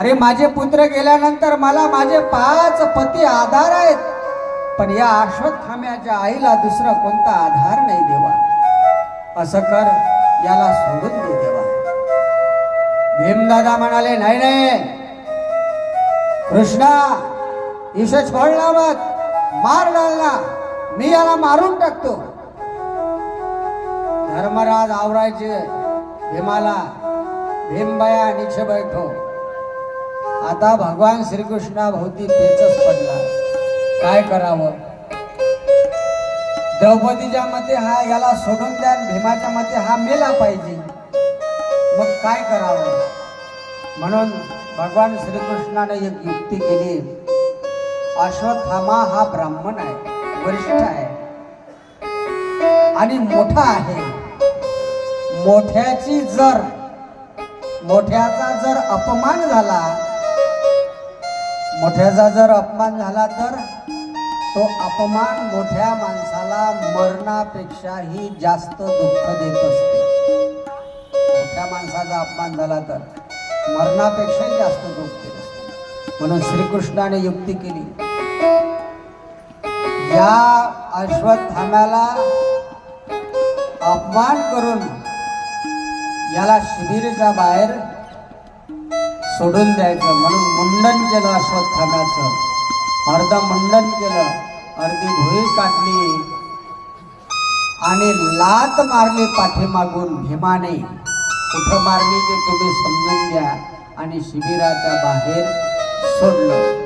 अरे माझे पुत्र गेल्यानंतर मला माझे पाच पती आधार आहेत. पण या अश्वत्थाम्याच्या आईला दुसरा कोणता आधार नाही देवा. असं कर याला सोडून दे देवा. भीमदादा म्हणाले नाही नाही. कृष्णा इसे छोडला मत मार डालला. मी याला मारून टाकतो. धर्मराज आवरायचे. भीमाला भीमबया निचे बैठो. आता भगवान श्रीकृष्णाभोवती तेचच पेचच पडला. काय करावं? द्रौपदीच्या मते हा याला सोडून द्या भीमाच्या मते हा मेला पाहिजे. मग काय करावं? म्हणून भगवान श्रीकृष्णाने एक युक्ती केली. अश्वत्थामा हा ब्राह्मण आहे वरिष्ठ आहे. आणि मोठा आहे. मोठ्याची जर मोठ्याचा जर अपमान झाला मोठ्याचा जर अपमान झाला तर तो अपमान मोठ्या माणसाला मरणापेक्षाही जास्त दुःख देत असते. मोठ्या माणसाचा अपमान झाला तर मरणापेक्षाही जास्त दुःख देत असते. म्हणून श्रीकृष्णाने युक्ती केली. या अश्वत्थाम्याला अपमान करून याला शिबिरच्या बाहेर सोडून द्यायचं. म्हणून मुंडन केलं अश्वत्थाम्याचं अर्धा मुंडन केलं अर्धी भुई काढली आणि लात मारली पाठीमागून भीमाने. कुठं मारली ते तुम्ही समजून घ्या आणि शिबिराच्या बाहेर सोडलं.